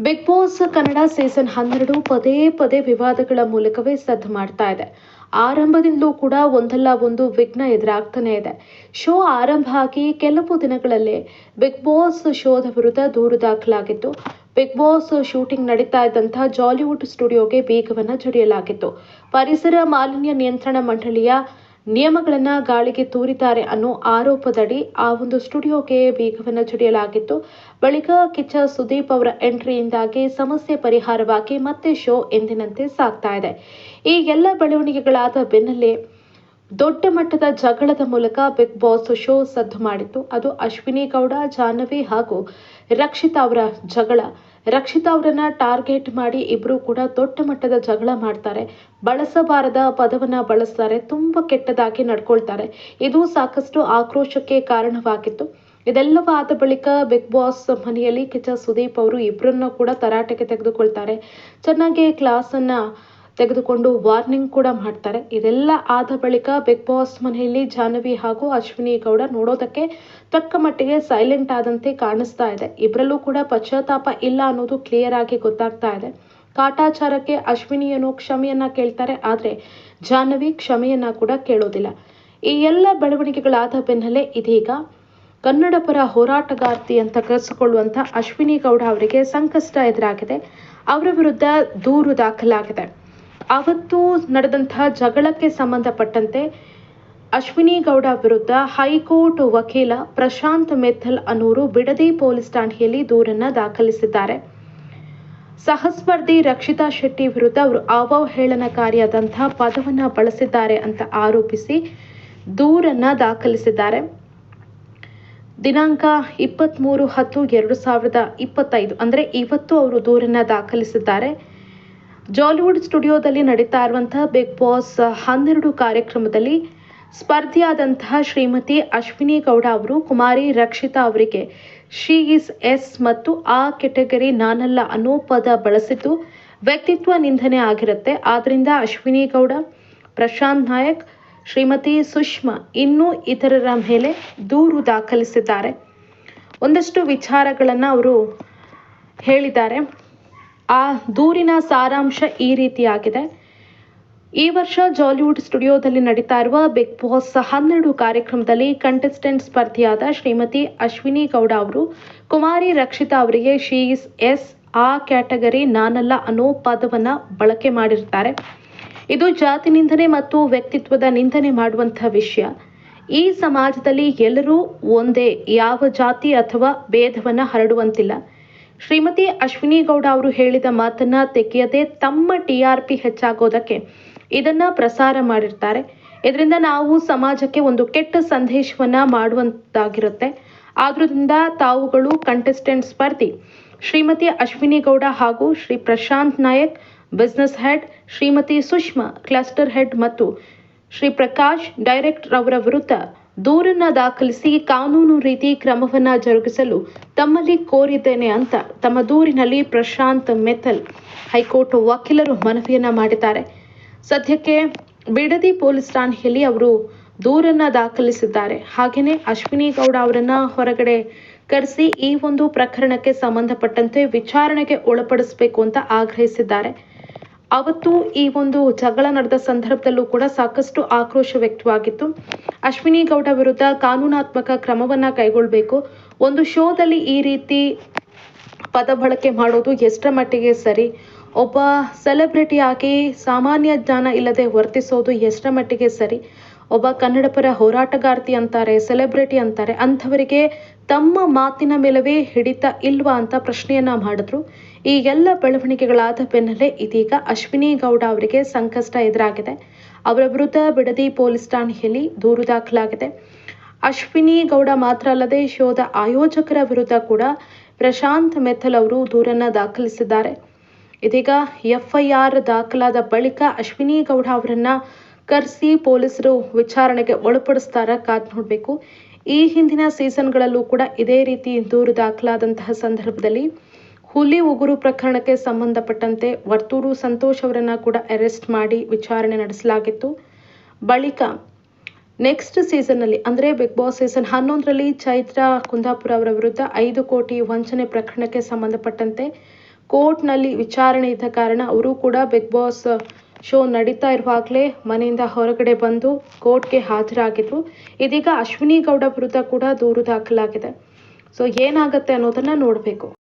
Big boss Kannada season ಹನ್ನೆರಡು ಪದೇ ಪದೇ ವಿವಾದಗಳ ಮೂಲಕವೇ ಸದ್ದು ಮಾಡ್ತಾ ಇದೆ. ಆರಂಭದಿಂದಲೂ ಕೂಡ ಒಂದಲ್ಲ ಒಂದು ವಿಘ್ನ ಎದುರಾಗ್ತಾನೆ ಇದೆ. ಶೋ ಆರಂಭ ಆಗಿ ಕೆಲವು ದಿನಗಳಲ್ಲೇ ಬಿಗ್ ಬಾಸ್ ಶೋದ ವಿರುದ್ಧ ದೂರು ದಾಖಲಾಗಿತ್ತು. ಬಿಗ್ ಬಾಸ್ ಶೂಟಿಂಗ್ ನಡೀತಾ ಇದ್ದಂತಹ ಜಾಲಿವುಡ್ ಸ್ಟುಡಿಯೋಗೆ ಬೀಗವನ್ನು ಜಡಿಯಲಾಗಿತ್ತು. ಪರಿಸರ ಮಾಲಿನ್ಯ ನಿಯಂತ್ರಣ ಮಂಡಳಿಯ ನಿಯಮಗಳನ್ನ ಗಾಳಿಗೆ ತೂರಿದ್ದಾರೆ ಅನ್ನೋ ಆರೋಪದಡಿ ಆ ಒಂದು ಸ್ಟುಡಿಯೋಗೆ ಬೀಗವನ್ನ ಜಡಿಯಲಾಗಿತ್ತು. ಬಳಿಕ ಕಿಚ್ಚ ಸುದೀಪ್ ಅವರ ಎಂಟ್ರಿಯಿಂದಾಗಿ ಸಮಸ್ಯೆ ಪರಿಹಾರವಾಗಿ ಮತ್ತೆ ಶೋ ಎಂದಿನಂತೆ ಸಾಗ್ತಾ ಇದೆ. ಈ ಎಲ್ಲ ಬೆಳವಣಿಗೆಗಳಾದ ಬೆನ್ನಲ್ಲೇ ದೊಡ್ಡ ಮಟ್ಟದ ಜಗಳದ ಮೂಲಕ ಬಿಗ್ ಬಾಸ್ ಶೋ ಸದ್ದು ಮಾಡಿತ್ತು. ಅದು ಅಶ್ವಿನಿ ಗೌಡ, ಜಾಹ್ನವಿ ಹಾಗೂ ರಕ್ಷಿತಾ ಅವರ ಜಗಳ. ರಕ್ಷಿತಾ ಅವರನ್ನ ಟಾರ್ಗೆಟ್ ಮಾಡಿ ಇಬ್ರು ಕೂಡ ದೊಡ್ಡ ಮಟ್ಟದ ಜಗಳ ಮಾಡ್ತಾರೆ. ಬಳಸಬಾರದ ಪದವನ್ನ ಬಳಸ್ತಾರೆ. ತುಂಬಾ ಕೆಟ್ಟದಾಗಿ ನಡ್ಕೊಳ್ತಾರೆ. ಇದು ಸಾಕಷ್ಟು ಆಕ್ರೋಶಕ್ಕೆ ಕಾರಣವಾಗಿತ್ತು. ಇದೆಲ್ಲವೂ ಆದ ಬಳಿಕ ಬಿಗ್ ಬಾಸ್ ಮನೆಯಲ್ಲಿ ಕಿಚ್ಚ ಸುದೀಪ್ ಅವರು ಇಬ್ಬರನ್ನ ಕೂಡ ತರಾಟೆಗೆ ತೆಗೆದುಕೊಳ್ತಾರೆ. ಚೆನ್ನಾಗಿ ಕ್ಲಾಸ್ ಅನ್ನ ತೆಗೆದುಕೊಂಡು ವಾರ್ನಿಂಗ್ ಕೂಡ ಮಾಡ್ತಾರೆ. ಇದೆಲ್ಲ ಆದ ಬಳಿಕ ಬಿಗ್ ಬಾಸ್ ಮನೆಯಲ್ಲಿ ಜಾಹ್ನವಿ ಹಾಗೂ ಅಶ್ವಿನಿ ಗೌಡ ನೋಡೋದಕ್ಕೆ ತಕ್ಕ ಮಟ್ಟಿಗೆ ಸೈಲೆಂಟ್ ಆದಂತೆ ಕಾಣಿಸ್ತಾ ಇದೆ. ಇಬ್ಬರಲ್ಲೂ ಕೂಡ ಪಶ್ಚಾತ್ತಾಪ ಇಲ್ಲ ಅನ್ನೋದು ಕ್ಲಿಯರ್ ಆಗಿ ಗೊತ್ತಾಗ್ತಾ ಇದೆ. ಕಾಟಾಚಾರಕ್ಕೆ ಅಶ್ವಿನಿಯನು ಕ್ಷಮೆಯನ್ನ ಕೇಳ್ತಾರೆ, ಆದ್ರೆ ಜಾಹ್ನವಿ ಕ್ಷಮೆಯನ್ನ ಕೂಡ ಕೇಳೋದಿಲ್ಲ. ಈ ಎಲ್ಲ ಬೆಳವಣಿಗೆಗಳಾದ ಬೆನ್ನಲ್ಲೇ ಇದೀಗ ಕನ್ನಡ ಪರ ಹೋರಾಟಗಾರ್ತಿ ಅಂತ ಕರೆಸಿಕೊಳ್ಳುವಂತ ಅಶ್ವಿನಿ ಗೌಡ ಅವರಿಗೆ ಸಂಕಷ್ಟ ಎದುರಾಗಿದೆ. ಅವರ ವಿರುದ್ಧ ದೂರು ದಾಖಲಾಗಿದೆ. ಅವತ್ತು ನಡೆದಂತಹ ಜಗಳಕ್ಕೆ ಸಂಬಂಧಪಟ್ಟಂತೆ ಅಶ್ವಿನಿ ಗೌಡ ವಿರುದ್ಧ ಹೈಕೋರ್ಟ್ ವಕೀಲ ಪ್ರಶಾಂತ್ ಮೆಥಲ್ ಅನ್ನೋರು ಬಿಡದಿ ಪೊಲೀಸ್ ಠಾಣೆಯಲ್ಲಿ ದೂರನ್ನ ದಾಖಲಿಸಿದ್ದಾರೆ. ಸಹಸ್ಪರ್ಧಿ ರಕ್ಷಿತಾ ಶೆಟ್ಟಿ ವಿರುದ್ಧ ಅವರು ಅವಹೇಳನಕಾರಿಯಾದಂತಹ ಪದವನ್ನ ಬಳಸಿದ್ದಾರೆ ಅಂತ ಆರೋಪಿಸಿ ದೂರನ್ನ ದಾಖಲಿಸಿದ್ದಾರೆ. ದಿನಾಂಕ ಇಪ್ಪತ್ತ್ಮೂರು ಹತ್ತು ಎರಡು ಸಾವಿರದ ಇಪ್ಪತ್ತೈದು, ಅಂದ್ರೆ ಇವತ್ತು ಅವರು ದೂರನ್ನ ದಾಖಲಿಸಿದ್ದಾರೆ. ಜಾಲಿವುಡ್ ಸ್ಟುಡಿಯೋದಲ್ಲಿ ನಡೀತಾ ಇರುವಂತಹ ಬಿಗ್ ಬಾಸ್ ಹನ್ನೆರಡು ಕಾರ್ಯಕ್ರಮದಲ್ಲಿ ಸ್ಪರ್ಧಿಯಾದಂತಹ ಶ್ರೀಮತಿ ಅಶ್ವಿನಿ ಗೌಡ ಅವರು, ಕುಮಾರಿ ರಕ್ಷಿತಾ ಅವರಿಗೆ ಶಿ ಇಸ್ ಎಸ್ ಮತ್ತು ಆ ಕೆಟಗರಿ ನಾನಲ್ಲ ಅನ್ನೋ ಪದ ಬಳಸಿದ್ದು ವ್ಯಕ್ತಿತ್ವ ನಿಂದನೆ ಆಗಿರುತ್ತೆ. ಆದ್ದರಿಂದ ಅಶ್ವಿನಿ ಗೌಡ, ಪ್ರಶಾಂತ್ ನಾಯಕ್, ಶ್ರೀಮತಿ ಸುಷ್ಮಾ ಇನ್ನೂ ಇತರರ ಮೇಲೆ ದೂರು ದಾಖಲಿಸಿದ್ದಾರೆ. ಒಂದಷ್ಟು ವಿಚಾರಗಳನ್ನು ಅವರು ಹೇಳಿದ್ದಾರೆ. ಆ ದೂರಿನ ಸಾರಾಂಶ ಈ ರೀತಿಯಾಗಿದೆ. ಈ ವರ್ಷ ಜಾಲಿವುಡ್ ಸ್ಟುಡಿಯೋದಲ್ಲಿ ನಡೀತಾ ಇರುವ ಬಿಗ್ ಬಾಸ್ ಹನ್ನೆರಡು ಕಾರ್ಯಕ್ರಮದಲ್ಲಿ ಕಂಟೆಸ್ಟೆಂಟ್ ಸ್ಪರ್ಧಿಯಾದ ಶ್ರೀಮತಿ ಅಶ್ವಿನಿ ಗೌಡ ಅವರು, ಕುಮಾರಿ ರಕ್ಷಿತಾ ಅವರಿಗೆ ಶಿ ಇಸ್ ಎಸ್ ಆ ಕ್ಯಾಟಗರಿ ನಾನಲ್ಲ ಅನ್ನೋ ಪದವನ್ನ ಬಳಕೆ ಮಾಡಿರ್ತಾರೆ. ಇದು ಜಾತಿ ನಿಂದನೆ ಮತ್ತು ವ್ಯಕ್ತಿತ್ವದ ನಿಂದನೆ ಮಾಡುವಂಥ ವಿಷಯ. ಈ ಸಮಾಜದಲ್ಲಿ ಎಲ್ಲರೂ ಒಂದೇ, ಯಾವ ಜಾತಿ ಅಥವಾ ಭೇದವನ್ನು ಹರಡುವಂತಿಲ್ಲ. ಶ್ರೀಮತಿ ಅಶ್ವಿನಿ ಗೌಡ ಅವರು ಹೇಳಿದ ಮಾತನ್ನ ತೆಗೆಯದೆ ತಮ್ಮ ಟಿ ಆರ್ ಪಿ ಹೆಚ್ಚಾಗೋದಕ್ಕೆ ಇದನ್ನ ಪ್ರಸಾರ ಮಾಡಿರ್ತಾರೆ. ಇದರಿಂದ ನಾವು ಸಮಾಜಕ್ಕೆ ಒಂದು ಕೆಟ್ಟ ಸಂದೇಶವನ್ನ ಮಾಡುವಂತಾಗಿರುತ್ತೆ. ಆದ್ರಿಂದ ತಾವುಗಳು ಕಂಟೆಸ್ಟೆಂಟ್ ಸ್ಪರ್ಧಿ. ಶ್ರೀಮತಿ ಅಶ್ವಿನಿ ಗೌಡ ಹಾಗೂ Shri Prashant Nayak business head Shrimati Sushma cluster head ಮತ್ತು ಶ್ರೀ ಪ್ರಕಾಶ್ ಡೈರೆಕ್ಟರ್ ಅವರ ವಿರುದ್ಧ ದೂರನ್ನ ದಾಖಲಿಸಿ ಕಾನೂನು ರೀತಿ ಕ್ರಮವನ್ನ ಜರುಗಿಸಲು ತಮ್ಮಲ್ಲಿ ಕೋರಿದ್ದೇನೆ ಅಂತ ತಮ್ಮ ದೂರಿನಲ್ಲಿ ಪ್ರಶಾಂತ್ ಮೆಥಲ್ ಹೈಕೋರ್ಟ್ ವಕೀಲರು ಮನವಿಯನ್ನ ಮಾಡಿದ್ದಾರೆ. ಸದ್ಯಕ್ಕೆ ಬಿಡದಿ ಪೊಲೀಸ್ ಠಾಣೆಯಲ್ಲಿ ಅವರು ದೂರನ್ನ ದಾಖಲಿಸಿದ್ದಾರೆ. ಹಾಗೆಯೇ ಅಶ್ವಿನಿ ಗೌಡ ಅವರನ್ನ ಹೊರಗಡೆ ಕರೆಸಿ ಈ ಒಂದು ಪ್ರಕರಣಕ್ಕೆ ಸಂಬಂಧಪಟ್ಟಂತೆ ವಿಚಾರಣೆಗೆ ಒಳಪಡಿಸಬೇಕು ಅಂತ ಆಗ್ರಹಿಸಿದ್ದಾರೆ. ಅವತ್ತು ಈ ಒಂದು ಜಗಳ ನಡೆದ ಸಂದರ್ಭದಲ್ಲೂ ಕೂಡ ಸಾಕಷ್ಟು ಆಕ್ರೋಶ ವ್ಯಕ್ತವಾಗಿತ್ತು. ಅಶ್ವಿನಿ ಗೌಡ ವಿರುದ್ಧ ಕಾನೂನಾತ್ಮಕ ಕ್ರಮವನ್ನ ಕೈಗೊಳ್ಳಬೇಕು ಒಂದು ಶೋದಲ್ಲಿ ಈ ರೀತಿ ಪದ ಬಳಕೆ ಮಾಡೋದು ಎಷ್ಟರ ಮಟ್ಟಿಗೆ ಸರಿ? ಒಬ್ಬ ಸೆಲೆಬ್ರಿಟಿ ಆಗಿ ಸಾಮಾನ್ಯ ಜ್ಞಾನ ಇಲ್ಲದೆ ವರ್ತಿಸೋದು ಎಷ್ಟರ ಮಟ್ಟಿಗೆ ಸರಿ? ಒಬ್ಬ ಕನ್ನಡ ಪರ ಹೋರಾಟಗಾರ್ತಿ ಅಂತಾರೆ ಸೆಲೆಬ್ರಿಟಿ ಅಂತಾರೆ, ಅಂಥವರಿಗೆ ತಮ್ಮ ಮಾತಿನ ಮೇಲವೇ ಹಿಡಿತ ಇಲ್ವಾ ಅಂತ ಪ್ರಶ್ನೆಯನ್ನ ಮಾಡಿದ್ರು. ಈ ಎಲ್ಲ ಬೆಳವಣಿಗೆಗಳಾದ ಬೆನ್ನಲ್ಲೇ ಇದೀಗ ಅಶ್ವಿನಿ ಗೌಡ ಅವರಿಗೆ ಸಂಕಷ್ಟ ಎದುರಾಗಿದೆ. ಅವರ ವಿರುದ್ಧ ಬಿಡದಿ ಪೊಲೀಸ್ ಠಾಣೆಯಲ್ಲಿ ದೂರು ದಾಖಲಾಗಿದೆ. ಅಶ್ವಿನಿ ಗೌಡ ಮಾತ್ರ ಅಲ್ಲದೆ ಶೋದ ಆಯೋಜಕರ ವಿರುದ್ಧ ಕೂಡ ಪ್ರಶಾಂತ್ ಮೆಥಲ್ ಅವರು ದೂರನ್ನ ದಾಖಲಿಸಿದ್ದಾರೆ. ಇದೀಗ ಎಫ್ಐಆರ್ ದಾಖಲಾದ ಬಳಿಕ ಅಶ್ವಿನಿ ಗೌಡ ಅವರನ್ನ ಕರೆಸಿ ಪೊಲೀಸರು ವಿಚಾರಣೆಗೆ ಒಳಪಡಿಸ್ತಾರ, ಕಾದ್ ನೋಡಬೇಕು. ಈ ಹಿಂದಿನ ಸೀಸನ್ಗಳಲ್ಲೂ ಕೂಡ ಇದೇ ರೀತಿ ದೂರು ದಾಖಲಾದಂತಹ ಸಂದರ್ಭದಲ್ಲಿ ಹುಲಿ ಉಗುರು ಪ್ರಕರಣಕ್ಕೆ ಸಂಬಂಧಪಟ್ಟಂತೆ ವರ್ತೂರು ಸಂತೋಷ್ ಅವರನ್ನ ಕೂಡ ಅರೆಸ್ಟ್ ಮಾಡಿ ವಿಚಾರಣೆ ನಡೆಸಲಾಗಿತ್ತು. ಬಳಿಕ ನೆಕ್ಸ್ಟ್ ಸೀಸನ್ನಲ್ಲಿ, ಅಂದರೆ ಬಿಗ್ ಬಾಸ್ ಸೀಸನ್ ಹನ್ನೊಂದರಲ್ಲಿ ಚೈತ್ರ ಕುಂದಾಪುರ ಅವರ ವಿರುದ್ಧ ಐದು ಕೋಟಿ ವಂಚನೆ ಪ್ರಕರಣಕ್ಕೆ ಸಂಬಂಧಪಟ್ಟಂತೆ ಕೋರ್ಟ್ನಲ್ಲಿ ವಿಚಾರಣೆ ಇದ್ದ ಕಾರಣ ಅವರು ಕೂಡ ಬಿಗ್ ಬಾಸ್ ಶೋ ನಡೀತಾ ಇರುವಾಗಲೇ ಮನೆಯಿಂದ ಹೊರಗಡೆ ಬಂದು ಕೋರ್ಟ್ಗೆ ಹಾಜರಾಗಿದ್ರು. ಇದೀಗ ಅಶ್ವಿನಿ ಗೌಡ ವಿರುದ್ಧ ಕೂಡ ದೂರು ದಾಖಲಾಗಿದೆ. ಸೊ ಏನಾಗುತ್ತೆ ಅನ್ನೋದನ್ನ ನೋಡಬೇಕು.